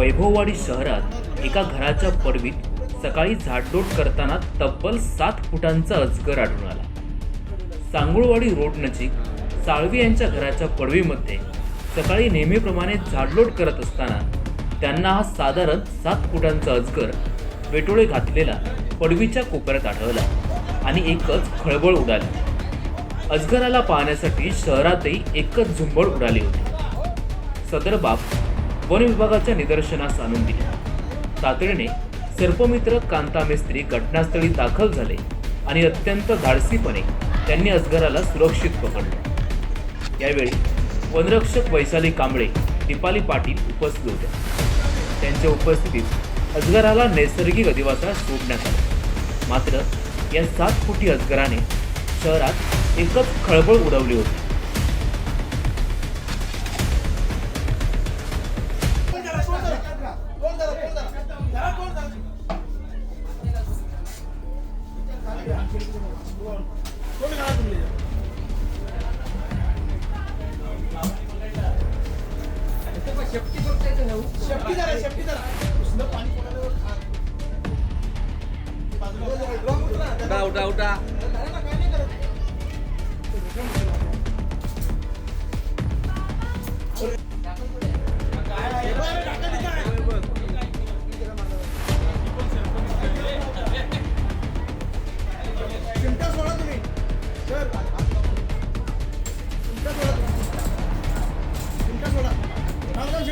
वैभववाडी शहरात एका घराच्या पडवीत सकाळी झाडलोट करताना तब्बल सात फुटांचा अजगर आढळून आला. सांगुळवाडी रोड नजीक साळवी यांच्या घराच्या पडवीमध्ये सकाळी नेहमीप्रमाणे झाडलोट करत असताना त्यांना हा साधारण सात फुटांचा अजगर वेटोळे घातलेला पडवीच्या कोपऱ्यात आढळला आणि एकच खळबळ उडाली. अजगराला पाहण्यासाठी शहरातही एकच झुंबड उडाली होती. सदर बाब वन विभागाच्या निदर्शनास आणून दिल्या तातडीने सर्पमित्र कांता मिस्त्री घटनास्थळी दाखल झाले आणि अत्यंत धाडसीपणे त्यांनी अजगराला सुरक्षित पकडले. यावेळी वनरक्षक वैशाली कांबळे दीपाली पाटील उपस्थित होत्या त्यांच्या उपस्थितीत अजगराला नैसर्गिक अधिवासात सोडण्यात आला. मात्र या सात फुटी अजगराने शहरात एकच खळबळ उडवली होती. उठा उठा. उठा त्याला ना